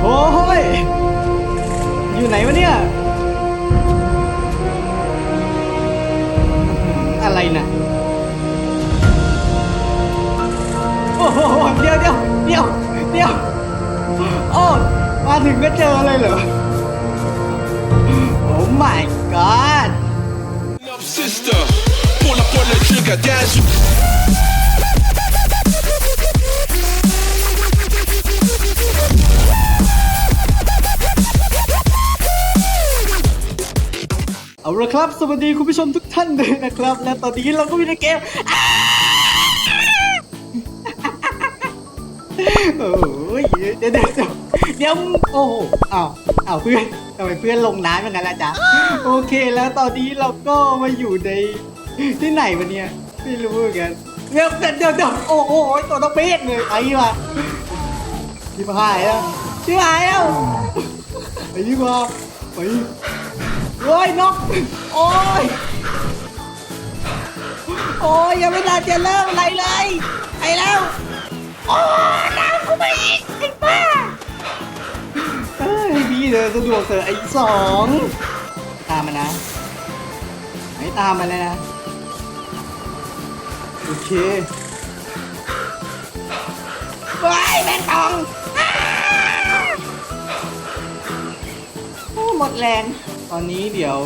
โหยอยู่ไหนวะเนี่ย อะไรนะโอ้โหเดี๋ยวเดี๋ยวเดี๋ยวเดี๋ยวโอ้มาถึงก็เจอเลยเหรอ โอ้ my god Up sister, pull up on the trigger, dance. เอาละครับ สวัสดีคุณผู้ชมทุกท่านเลยนะครับ และตอนนี้เราก็มีในเกมโอ้ยเดี๋ยวเดี๋ยวเดี๋ยวโอ้โหอ้าวอ้าวเพื่อนทำไมเพื่อนลงน้ำอย่างนั้นล่ะจ๊ะโอเคแล้วตอนนี้เราก็มาอยู่ในที่ไหนวะเนี่ยไม่รู้เหมือนกันเดี๋ยวเดี๋ยวเดี๋ยวโอ้โหตัวต้องเป๊ะเลยไอ้มาชิบหายแล้วชิบหายแล้วไอ้มาไอ้ โอ้ยนก โอ้ย โอ้ยยังไม่ทันจะเริ่มอะไรเลยไอ้แล้ว โอ้น้ำกูไม่อีกไอ้ป้าเอ้ยพี่เธอสะดวกเธอะไอ้สองตามมานะ ไม่ตามมาเลยนะ โอเคไปแมงปองอ้าโอ้หมดแรง ตอนนี้เดี๋ยว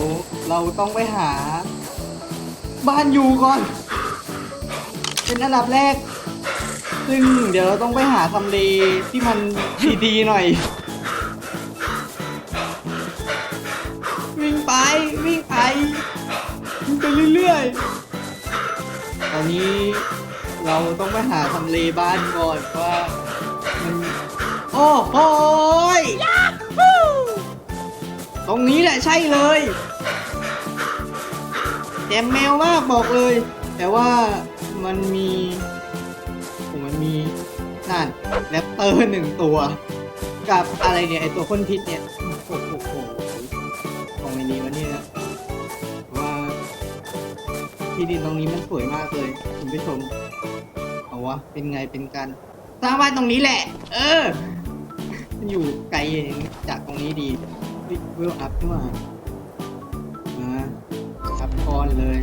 เราต้องไปหา บ้านอยู่ก่อน เป็นอันดับแรก ซึ่งเดี๋ยวเราต้องไปหาทำเลที่มันดีๆหน่อย วิ่งไปวิ่งไปวิ่งไปเรื่อยๆ ตอนนี้เราต้องไปหาทำเลบ้านก่อนว่ามันโอ้โห รงนี้แหละใช่เลยแจมแมวมากบอกเลย แต่ว่ามันมีผมมันมีนั่นแรปเตอร์หนึ่งตัว กับอะไรเนี่ยไอตัวพ่นพิษเนี่ยโอ้โหโอ้โหมองไงดีวะเนี่ยว่าที่ดินตรงนี้มันสวยมากเลยคุณผู้ชมเอาวะเป็นไงเป็นกันสร้างบ้านตรงนี้แหละ เออ อยู่ไกลจากตรงนี้ดี เวลอัพด้วยมาอัพก้อนเลย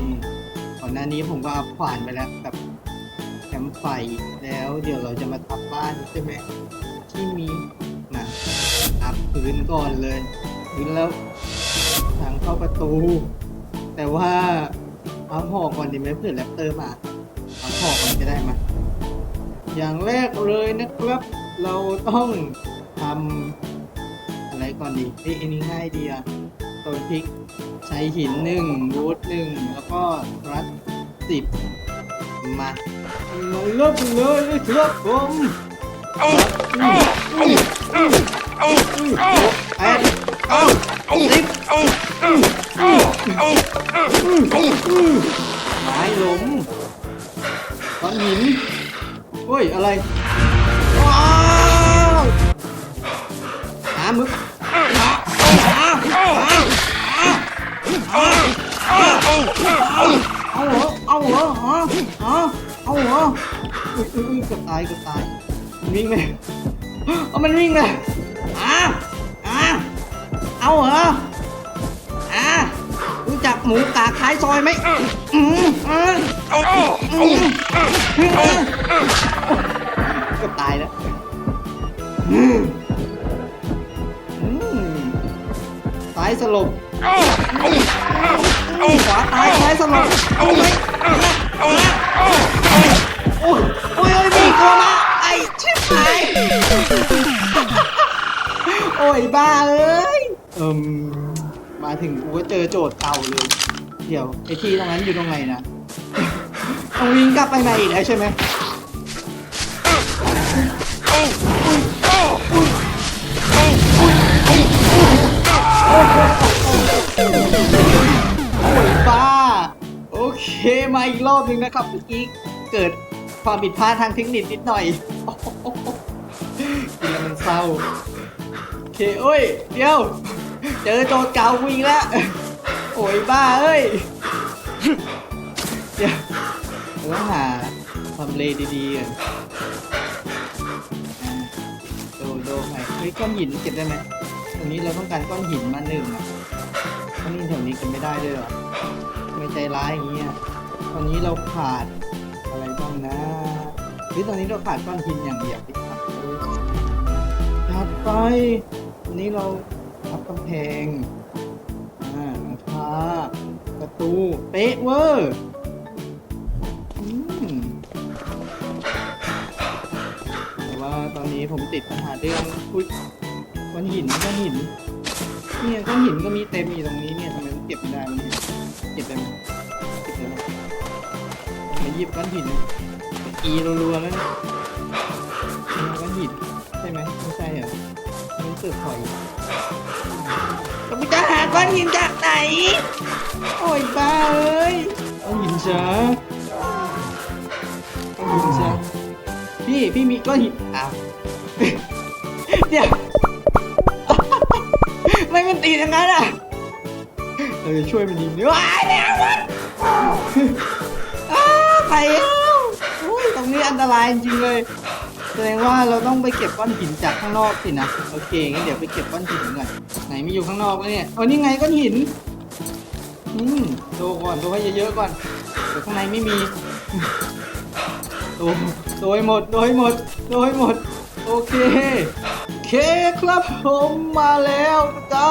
นี่ก่อนหน้านี้ผมก็อัพขวานไปแล้วกับแคมป์ไฟแล้วเดี๋ยวเราจะมาทับบ้านใช่ไหมที่มีนะอัพพื้นก่อนเลยพื้นแล้วทางเข้าประตู แต่ว่าเอาหอกก่อนดีไหมเผื่อแรปเตอร์มาเอาหอกก่อนจะได้ไหมาอย่างแรกเลยนะครับ เราต้องทำ ก่อนดีเอ้ยอันนี้ง่ายดีอะตัวพริกใช้หินหนึ่งวูดหนึ่งแล้วก็รัดสิบมาเราเริ่มเลยนะครับผมแปดเก้าสิบไม้ล้มก้อนหินเฮ้ยอะไรว้าวหามึก เอาเหรอเอาเหรอฮะฮะเอาเหรออุ้ยอุ้ยอุ้ยกือบตายกือบตายมันวิ่งไปเอามันวิ่งไปอ่าอ่าเอาเหรออ่ารู้จักหมูกากท้ายซอยไหมอืมอ่าอืมกือบตายแล้วอืมอืมซ้ายสลบ ขวาตายซ้ายสลบเอาไหมโอ้ยโอ้ยโอ้ยมีอีกตัวมาไอ้ชิบหายโอ้ยบ้าเอ้ยเอิมมาถึงกูก็เจอโจทย์เก่าเลยเดี๋ยวไอที่ตรงนั้นอยู่ตรงไหนนะต้องวิ่งกลับไปมาอีกแล้วใช่ไหมโอ้ย เคมาอีกรอบหนึ่งนะครับเมื่อกี้เกิดความผิดพลาดทางเทคนิคนิดหน่อยกินแล้วมันเศร้าโอเคโอ้ย เดี๋ยว เจอโจทย์เก่ากูอีกแล้ว โอ้ยบ้าเอ้ย เดี๋ยวเราต้องหาทำเลดีๆก่อนโดโดไปฮ้ยก้อนหินเก็บได้ไหมตรงนี้เราต้องการก้อนหินมาหนึ่งอะก้อนหินแถวนี้เก็บไม่ได้ด้วยหรอ ไม่ใจร้ายอย่างเงี้ย ตอนนี้เราขาดอะไรบ้างนะเฮ้ยตอนนี้เราขาดก้อนหินอย่างเดียวติดขัดเลยถัดไปอันนี้เราทับกำแพง อ่าหลังคาประตู เป๊ะเวอร์แต่ว่าตอนนี้ผมติดปัญหาเรื่องอุ้ยก้อนหินก้อนหินเนี่ยก้อนหินก็มีเต็มอยู่ตรงนี้เนี่ยทำไมมันเก็บไม่ได้วะเนี่ย เก็บได้ไหมเก็บได้ไหมมาหยิบก้อนหินอีรัวๆแล้วเนี่ยเนี่ยก้อนหินใช่ไหมไม่ใช่เหรอมันเสือกหอยผมจะหาก้อนหินจากไหน โอ้ยบ้าเอ้ยก้อนหินเช้าก้อนหินเช้าพี่พี่มีก้อนหินอ้าวเดี๋ยวไม่มันตีทั้งนั้นอะ เราจะช่วยมันดีไหมว้ายเนี่ยมันอ้าวไปแล้วอุ้ยตรงนี้อันตรายจริงๆเลยแสดงว่าเราต้องไปเก็บก้อนหินจากข้างนอกสินะโอเคงั้นเดี๋ยวไปเก็บก้อนหินก่อนไหนมีอยู่ข้างนอกวะเนี่ยเออนี่ไงก้อนหินอืมโดก่อนโดให้เยอะๆก่อนเดี๋ยวข้างในไม่มีโดโดยหมดโดยหมดโดยหมด โอเคโอ เคครับผมมาแล้วจ๊ะ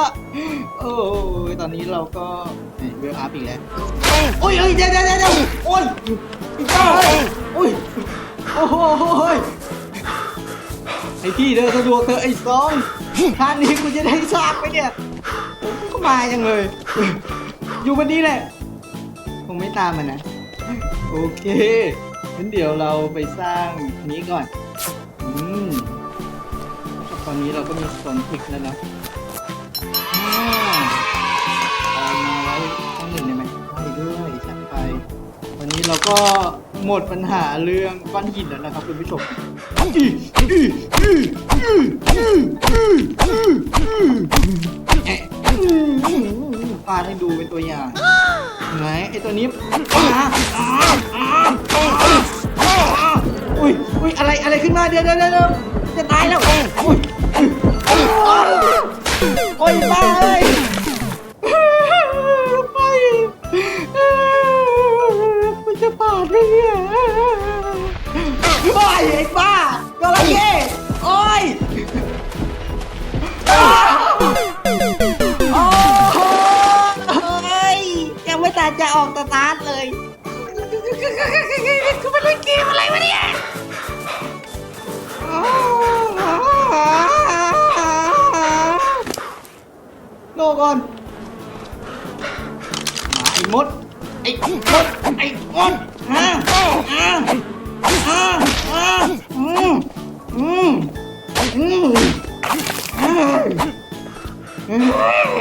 โอ้ยตอนนี้เราก็เวลอัพอีกแล้วโอ้ยเอ้ยเดี๋ยวเดี๋ยวเดี๋ยวโอ้ยอีกแล้วเฮ้ยโอ้ยโอ้โหไอพี่เดินสะดวกเธอไอ้สองท่านนี้กูจะได้ทราบไหมเนี่ยผมก็มาจังเลย อยู่วันนี้แหละคงไม่ตามมันนะ โอเคงั้นเดี๋ยวเราไปสร้างนี้ก่อน อืม ตอนนี้เราก็มีสวนพริกแล้วนะอ่าเอามาไว้ข้างหนึ่งได้ไหมได้ด้วยจัดไป วันนี้เราก็หมดปัญหาเรื่องก้อนหินแล้วนะครับคุณผู้ชมอีอีอีอีอีอีอีแอะปาให้ดูเป็นตัวอย่างไหนไอตัวนี้ อ่าอ่าอ่าอ่าอุ้ยอุ้ยอะไรอะไรขึ้นมาเดี๋ยวเดี๋ยวเดี๋ยวจะตายแล้วอุ้ยอุ้ยโอ้ยบ้าเอ้ยไปมันจะปาดไหมเนี่ยโอ้ยไอ้บ้าจระเข้โอ้ยโอ้ยยังไม่ตัดจะออกสตาร์ทเเล่นเกมอะไรวะเนี่ยโลก่อนมาไอ้มด ไอ้มด ไอ้มดฮะฮะฮะฮะอืมอืมอืมเฮ้ยเฮ้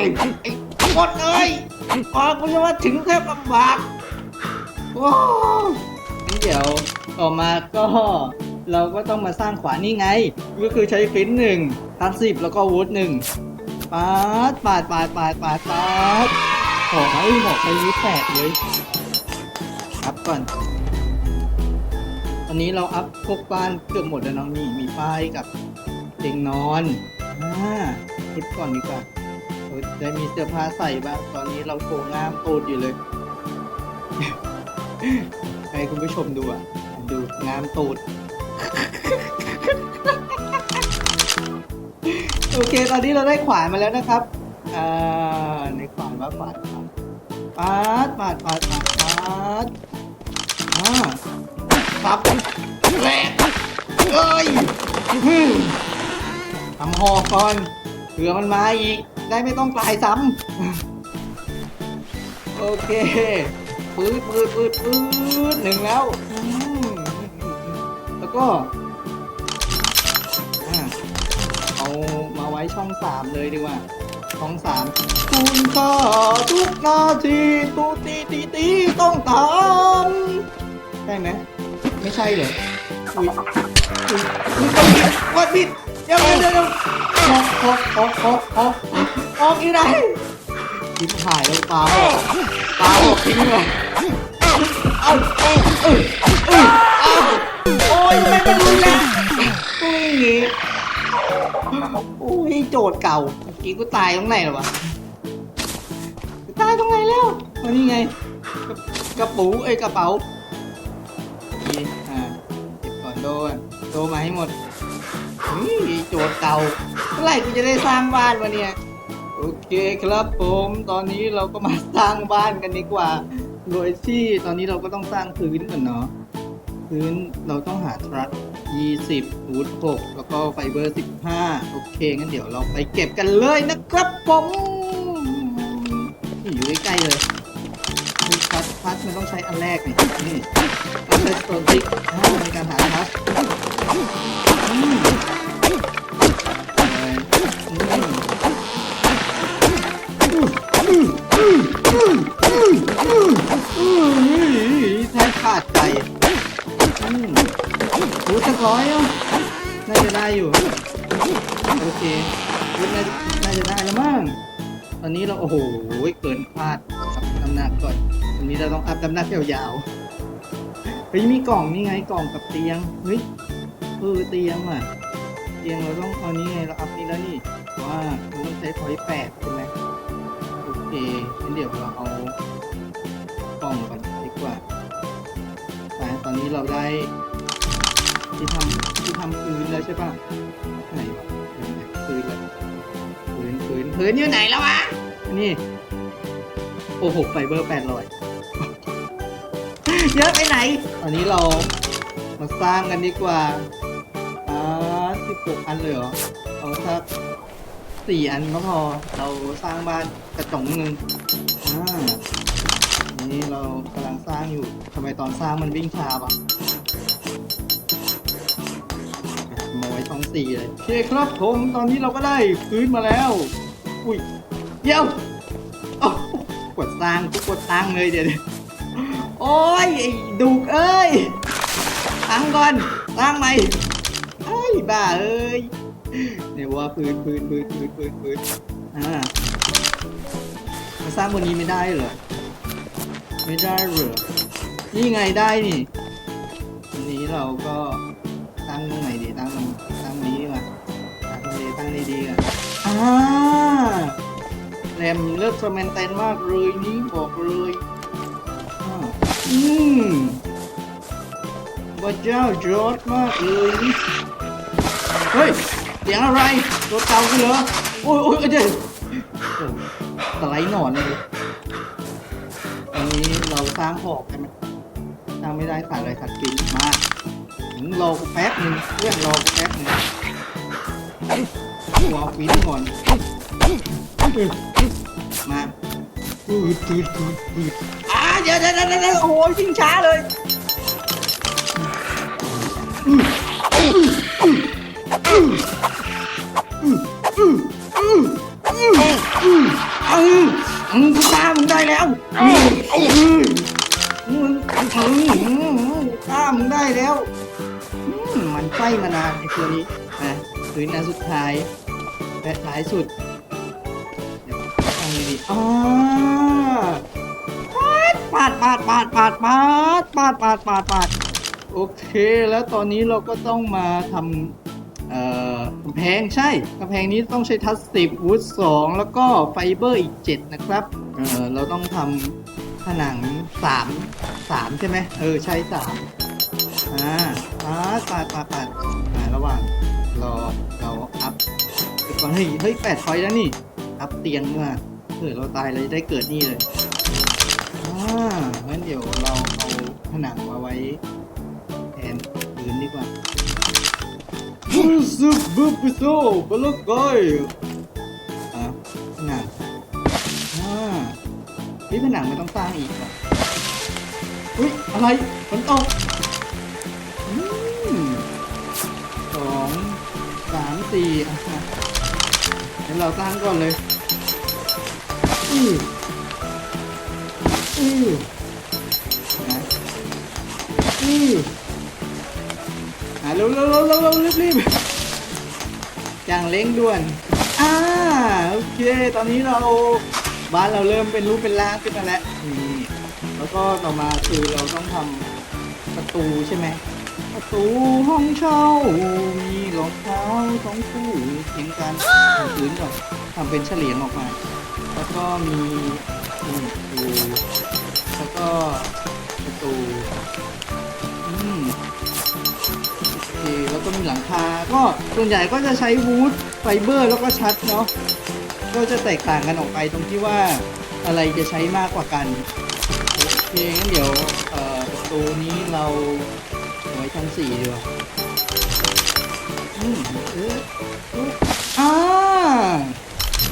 ยไอ้มดเอ้ยพอกูจะมาถึงแทบลำบากโอ้ เดี๋ยวต่อมาก็เราก็ต้องมาสร้างขวานี่ไง ก็คือใช้ฟินหนึ่งทัสสิบแล้วก็วูดหนึ่งปาดปาดปาดปาดปาดปาดขอให้หอกใช้นิ้แปดเลยอัพก่อนตอนนี้เราอัพพวกบ้านเกือบหมดแล้วน้องนี่มีป้ายกับเตียงนอนอ่าพุดก่อนดีกว่าเออได้มีเสื้อผ้าใส่บ้างตอนนี้เราโชว์งามโตดอยู่เลย ให้คุณผู้ชมดูอะ ดูงามตูด โอเค ตอนนี้เราได้ขวานมาแล้วนะครับอ่าในขวานว่าขวานปาดปาดปาดปาดปาดอ่าครับแหลกเอ้ยทำหอกก่อนเผื่อมันมาอีก ได้ไม่ต้องตายซ้ำโอเค ปืดปืดปืดปืดหนึ่งแล้วแล้วก็เอามาไว้ช่องสามเลยดีกว่าช่องสามคุณค่าทุกนาทีตูตีตีตีต้องทำใช่ไหมไม่ใช่เหรออุ้ยอุ้ยอุ้ยต้องผิดวัดผิดเดี๋ยวเดี๋ยวเดี๋ยวขอขอขอขอขอออกอีกไหนทิ้งหายแล้วปลาออก ปาออกทิ้งเลยเอาเอาเออเออเอาโอ้ยทำไมมันรุนแรงกูอย่างงี้โอ้ยโจทย์เก่าเมื่อกี้กูตายตรงไหนหรอวะตายตรงไหนแล้วอันนี้ไงกระปูเอ้ยกระเป๋านี่อ่าเก็บก่อนโดนโดมาให้หมดอุ้ยโจทย์เก่าเมื่อไหร่กูจะได้สร้างบ้านวะเนี่ย โอเคครับผมตอนนี้เราก็มาสร้างบ้านกันดีกว่า โดยที่ตอนนี้เราก็ต้องสร้างพื้นก่อนเนาะพื้นเราต้องหาทรัส20วูด6แล้วก็ไฟเบอร์ 15 โอเคงั้นเดี๋ยวเราไปเก็บกันเลยนะครับผมนี่อยู่ใกล้ๆเลยคือพัดพัดมันต้องใช้อันแรกนี่นี่ต้องใช้ตัวติ๊กในการหาพัดอื นนี้เราโอ้โหเกินคาดอัพน้ำหนักก่อนวันนี้เราต้องอัพน้ำหนักยาวๆเฮ้ยมีกล่องนี่ไงกล่องกับเตียงเฮ้ยเออเตียงอะเตียงเราต้องเอานี้ไงเราอัพนี้แล้วนี่เพราะว่าเราต้องใช้พอยต์แปดใช่ไหมโอเคงั้นเดี๋ยวเราเอากล่องก่อนดีกว่าแต่ตอนนี้เราได้ที่ทำที่ทำพื้นแล้วใช่ป่ะไหนวะพื้นเลยพื้นพื้นพื้นอยู่ไหนแล้ววะ นี่ โอ้โห ไฟเบอร์แปดร้อยเยอะไปไหนตอนนี้เรามาสร้างกันดีกว่า อ่าสิบหกอันเลยเหรอ เอาสักสี่อันก็พอ เราสร้างบ้านกระจงหนึ่งอ่านี่เรากำลังสร้างอยู่ทำไมตอนสร้างมันวิ่งช้าปะมาไว้ช่องสี่เลยโอเคครับผม ตอนนี้เราก็ได้พื้นมาแล้ว อุ้ยเดี๋ยว กดสร้างกูกดตั้งเลยเดี๋ยวเดี๋ยวโอ้ยไอ้ดุกเอ้ยตั้งก่อนตั้งไหมไอ้ยบ้าเอ้ยเนี่ยว่าพื้นพื้นพื้นพื้นพื้นพื้นอ่ามาสร้างบนนี้ไม่ได้เหรอไม่ได้เหรอนี่ไงได้นี่อันนี้เราก็ตั้งตรงไหนดีตั้งตรงตั้งนี้ดีกว่าตั้งตรงนี้ตั้งดีๆกันอ่า แรมเลือกสแมนเตนมากเลยนี่บอกเลยอืมพระเจ้าจอร์ดมากเลยเฮ้ยเสียงอะไรรถเก่ากันเหรอโอ้ยโอ้ยเดี๋ยวสไลด์หนอนเลยตอนนี้เราสร้างหอกใช่ไหมสร้างไม่ได้ขาดอะไรขาดกินมากถึงรอแป๊บหนึ่งเพื่อนรอแป๊บหนึ่งรอฟินก่อน มาปืดปืดปืดปืดอ่าเดี๋ยวเดี๋ยวเดี๋ยวเดี๋ยวโอ้โหชิงช้าเลยอืมอืมกูฆ่ามึงได้แล้วอืมอืมมึงทำถึงฆ่ามึงได้แล้วอืมมันไฟมานานไอ้ตัวนี้นะพื้นอันสุดท้ายและท้ายสุดเดี๋ยวตั้งดีๆ อ่าปาดปาดปาดปาดปาดปาดปาดปาดปาดโอเค แล้วตอนนี้เราก็ต้องมาทำกำแพงใช่กำแพงนี้ต้องใช้ทัชสิบวูดสองแล้วก็ไฟเบอร์อีก 7 นะครับเเราต้องทำผนัง3 3ใช่ไหมเออ ใช่3อ่าปาดปาดปาดปาดระหว่างรอเราอัพเดี๋ยวก่อนเฮ้ยเฮ้ยแปดพอยแล้วนี่ อัพเตียงมา เผื่อเราตายเราจะได้เกิดนี่เลยอ่างั้นเดี๋ยวเราเอาผนังมาไว้แทนพื้นดีกว่า Super episode บล็อกไกอะผนังอ่านี่ผนังไม่ต้องสร้างอีกเหรออุ้ยอะไรฝนตกอืมสองสามสี่อะเดี๋ยวเราสร้างก่อนเลย อืออือนะอืออะเร็วเร็วเร็วเร็วเร็วรีบรีบอย่างเร่งด่วน อ่า โอเค ตอนนี้เราบ้านเราเริ่มเป็นรูปเป็นร่างขึ้นมาแล้วนี่แล้วก็ต่อมาคือเราต้องทำประตูใช่ไหมประตูห้องเช่า มีรองเท้าสองคู่เถียงกันทำพื้นก่อนทำเป็นเฉลียงออกมา ก็มีนี่ประตูแล้วก็ประตูอืมโอเคแล้วก็มีหลังคา ก็ส่วนใหญ่ก็จะใช้วูดไฟเบอร์แล้วก็ชัดเนาะก็จะแตกต่างกันออกไปตรงที่ว่าอะไรจะใช้มากกว่ากันโอเคงั้นเดี๋ยวประตูนี้เราไว้ชั้นสี่ดีกว่าอืมเอออ่า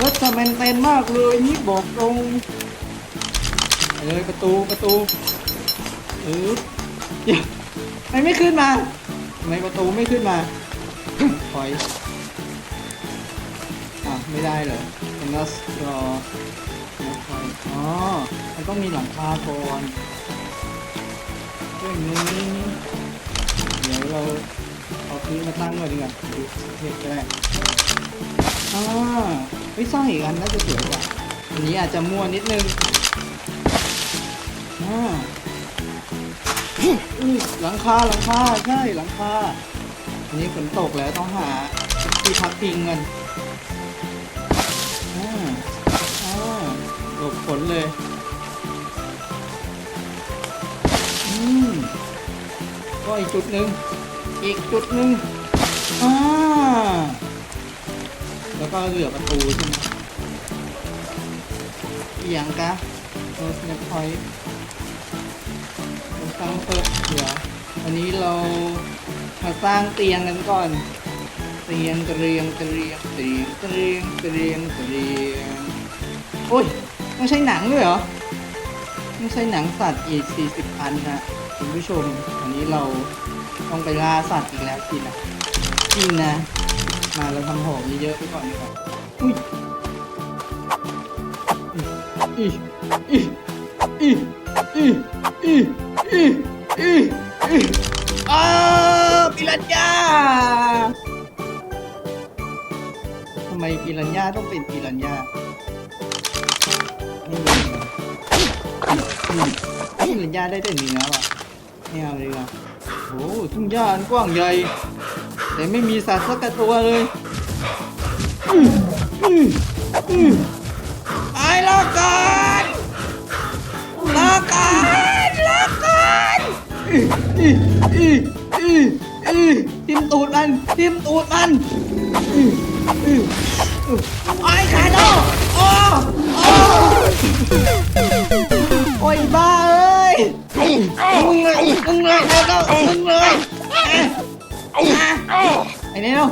รถจะแมนเต็นมากเลยนี่บอกตรงเอ้ยประตูประตูเออยวทำไมไม่ขึ้นมาทำไมประตูไม่ขึ้นมาถอยอะไม่ได้เหรอมันก็รออ๋อมันต้องมีหลังคาก่อนเรื่องนี้เดี๋ยวเราเอาพื้นมาตั้งไว้ดีกว่าดูเทปก็ได้ อ่าไม่สร้างอีกอันน่าจะสวยกว่าอันนี้อาจจะมั่วนิดนึงอ่าหลังคาหลังคาใช่หลังคาอันนี้ฝนตกแล้วต้องหาที่พักพิงกันอ่าอ่าหลบฝนเลย อืมก็อีกจุดหนึ่ง อีกจุดหนึ่งอ่า แล้วก็เหลือประตูใช่ไหมอหย่างกะโรสเนปพอยต์สร้างเปิดเดี๋ยววันนี้เรามาสร้างเตียงกันก่อน เตียงเตียงเตียงเตียงเตียงเตียงเตียงโอ้ยต้องใช้หนังด้วยเหรอต้องใช้หนังสัตว์อีก 40 อันนะคุณผู้ชม อันนี้เราต้องไปล่าสัตว์อีกแล้วสินะจริงนะ มาเราทำหอมเยอะๆไปก่อนดีกว่าอุ้ยอีอีอีอีอีอีอีอีอ้าปิรันยาทำไมปิรันยาต้องเป็นปิรันยาไม่มีนี่มันยาได้แต่เนื้อว่ะไม่เอาเลยว่ะโอ้ทุ่งหญ้าอันกว้างใหญ่ แต่ไม่มีสัตว์สักตัวเลยอื้ออื้ออื้อไปแล้วกันลากันลากันทิมตูดมันทิมตูดมันไอ้คาโดโอ้โอ้ยบ้าเอ้ยมึงเลยมึงเลยแล้วก็มึงเลย อไอ้เนี่ยเนาะ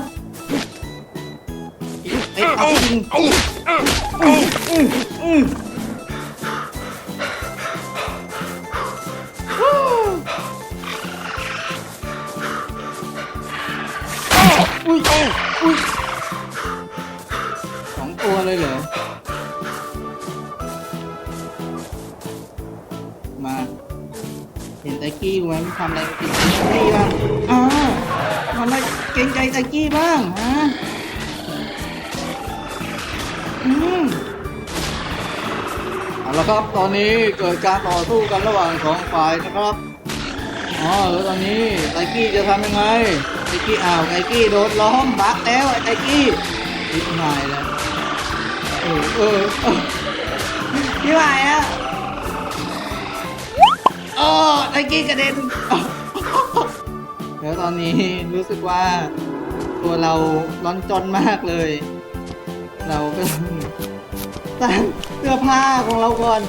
ไอ้เอาจริงอืมอืมอืมฮู้อุ้ยอุ้ยสองตัวเลยเหรอ มา เห็นไตกี้ไหมทำอะไรกินไตกี้บ้างอ่า ทำไรเกรงใจไตกี้บ้างฮะอืมเอาละครับตอนนี้เกิดการต่อสู้กันระหว่างสองฝ่ายนะครับอ๋อแล้วตอนนี้ไตกี้จะทำยังไงไตกี้อ้าวไตกี้โดนล้อมบักแล้วไอ้ไตกี้ทิพหายแล้วเออเออพี่หายอะโอ้ไอ้กี้กระเด็น แล้วตอนนี้รู้สึกว่าตัวเราร้อนจนมากเลย เราก็ต้องสร้างเสื้อผ้าของเราก่อน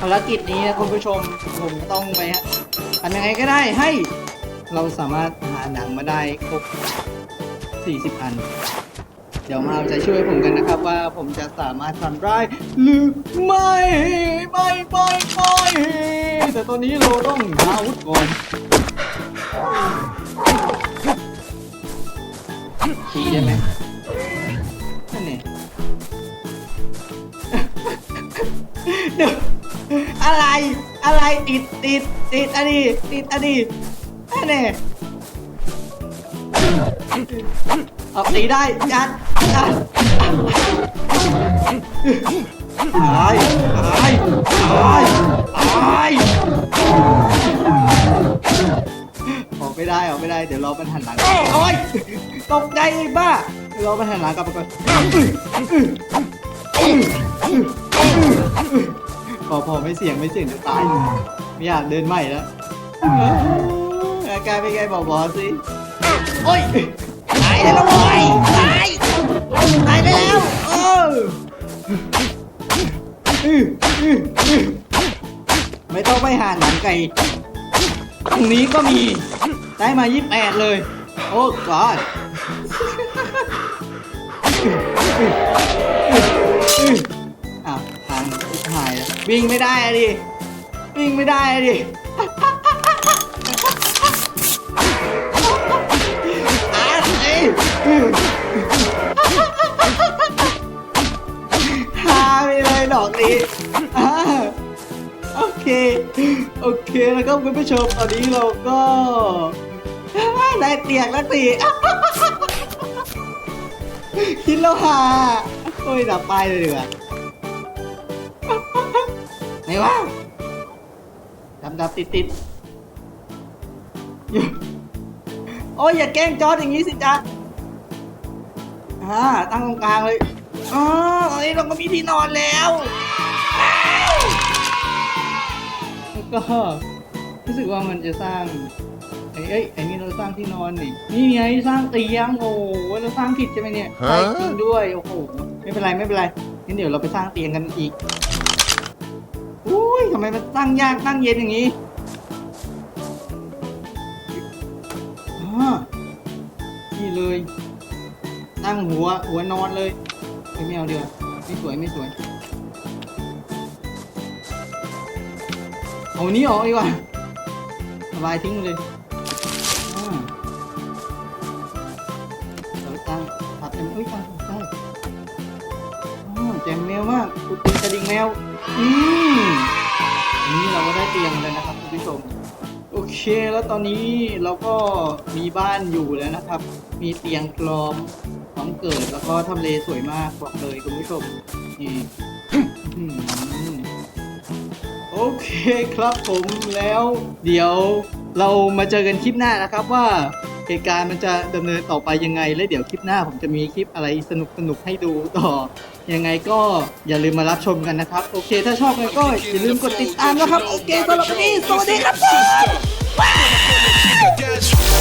ภารกิจนี้นะคุณผู้ชมผมต้องไปฮะทำยังไงก็ได้ให้เราสามารถหาหนังมาได้ครบ 40 อัน เดี๋ยวมาเอาใจช่วยผมกันนะครับว่าผมจะสามารถทำได้หรือไม่ไม่ไม่ไม่แต่ตอนนี้เราต้องหาอาวุธก่อน ขี่ได้ไหมนั่นเนี่ยเดี๋ยวอะไร อะไรติดติดติดอันนี้ติดอันนี้นั่นเนี่ยเอาตีได้ยัดยัดตายตายตายตาย ไม่ได้ออกไม่ได้เดี๋ยวรอมันหันหลังโอ้ยตกใจไอ้บ้าเราไปหันหลังกลับไปก่อนพอพอไม่เสี่ยงไม่เสี่ยงจะตายไม่อยากเดินใหม่แล้วอาการเป็นไงบอกบอสสิโอ้ยตายแล้วนะโว้ยตายตายไปแล้วเอออื้ออื้ออื้อไม่ต้องไปหาหนังไก่ตรงนี้ก็มี ได้มา 28 เลย โอ้ god อ้าทางหายแล้ววิ่งไม่ได้อะดิ วิ่งไม่ได้อะดิอาร์ตเอ้ยฮาไปเลยดอกนี้โอเค โอเค แล้วก็คุณผู้ชมตอนนี้เราก็ ได้เตียงแล้วสิคิดแล้วฮาโอ้ยดับไปเลยดีกว่าไหนวะดับดับติดติดอยู่โอ้ยอย่าแกล้งจอดอย่างนี้สิจ๊ะอ่าตั้งตรงกลางเลยอ๋อตอนนี้เราก็มีที่นอนแล้วแล้วก็รู้สึกว่ามันจะสร้าง เอ้ยไอ้นี่เราสร้างที่นอนนี่นี่ไงสร้างเตียงโอ้โหเราสร้างผิดใช่ไหมเนี่ยใช่จริงด้วยโอ้โหไม่เป็นไรไม่เป็นไรงั้นเดี๋ยวเราไปสร้างเตียงกันอีกอุ้ยทำไมมันตั้งยากตั้งเย็นอย่างนี้อ่านี่เลย ตั้งหัวหัวนอนเลยเฮ้ยไม่เอาเดียวาไม่สวยไม่สวยเอานี้ออกดีกว่าสบายทิ้งเลย อ๋อแมแมวมากคุณตีกระดิ่งแมวอืมอันนี้เราก็ได้เตียงแล้วนะครับคุณผู้ชมโอเคแล้วตอนนี้เราก็มีบ้านอยู่แล้วนะครับ มีเตียงพร้อมพร้อมเกิดแล้วก็ทำเลสวยมากบอกเลยคุณผู้ชมนี่โอเคครับผมแล้วเดี๋ยวเรามาเจอกันคลิปหน้านะครับว่าเหตุการณ์มันจะดำเนินต่อไปยังไง และเดี๋ยวคลิปหน้าผมจะมีคลิปอะไรสนุกสนุกให้ดูต่อ ยังไงก็อย่าลืมมารับชมกันนะครับ โอเค ถ้าชอบกันก็อย่าลืมกดติดตามนะครับ โอเคสำหรับวันนี้สวัสดีครับ